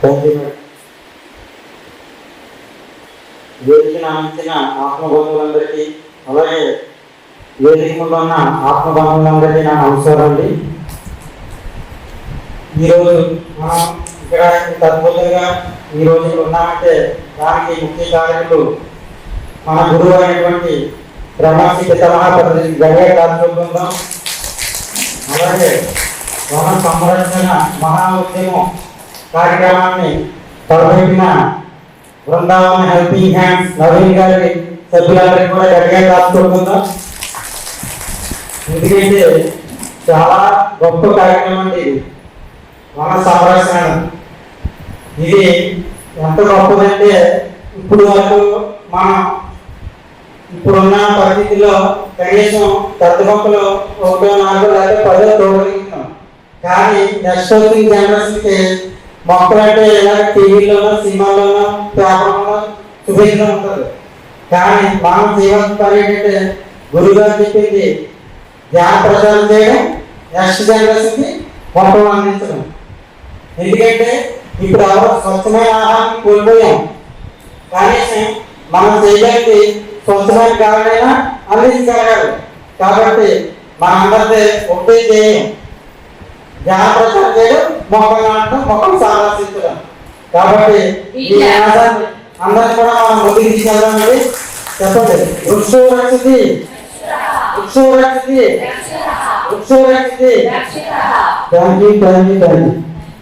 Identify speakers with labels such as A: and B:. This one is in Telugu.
A: థ్యాంక్ వేదికను అందించిన ఆత్మబంధువులందరికీ అలాగే వేదిక ముందు ఉన్న ఆత్మబంధువులందరికీ నా నమస్కారం అండి ఈరోజు మనం ఇక్కడ ఇంత అద్భుతంగా ఈరోజు ఇక్కడ ఉన్నామంటే దానికి ముఖ్య కారకులు మన గురువు అయినటువంటి బ్రహ్మశ్రీ పితమహాపతి గడియ బృందం అలాగే వన సంరక్షణ మహా ఉద్యమం కార్యక్రమాన్ని తలపెట్టిన బృందావన హెల్పింగ్ హ్యాండ్స్ నవీన్ గారి సభ్యులందరికీ కూడా గట్టిగా రాసుకుంటుందాం ఎందుకంటే చాలా గొప్ప కార్యక్రమం అండి. ఇది వన సంరక్షణ. ఇది ఎంత గొప్పదంటే ఇప్పుడు వరకు మనం ఇప్పుడున్న పరిస్థితుల్లో కనీసం పెద్ద మొక్కలు ఒకటో నాలుగు లేకపోతే పదో తోడగలుగుతున్నాం కానీ నెక్స్ట్ వచ్చిన జనరేషన్కి మొక్కలు అంటే ఇలా టీవీలోనో సినిమాల్లోనో పేపర్లోనో చూపించడం ఉంటారు కానీ మనం చేయవలసిన పని ఏంటంటే గురుగారు చెప్పింది ధ్యాన ప్రచారం చేయడం నెక్స్ట్ జనరేషన్కి మొక్కలు అందించడం. ఎందుకంటే ఇప్పుడు ఎవరు స్వచ్ఛమైన ఆహారం కోల్పోయాం. కనీసం మనం చేయడానికి స్వచ్ఛమైన గాలినైనా అందించగలగాలి. కాబట్టి మనందరిదే ఒకటే చేయం జాగ్రత్త చేయడం మొక్కలు నాటడం మొక్కలు సంరక్షించడం కాబట్టి ఈ న్యాసాన్ని అందరినీ కూడా మనం ముందుకు తీసుకెళ్దామండి. చెప్పండి. వృక్షో రక్షితి. వృక్షో రక్షితి. వృక్షో రక్షితి. Thank you thank you thank you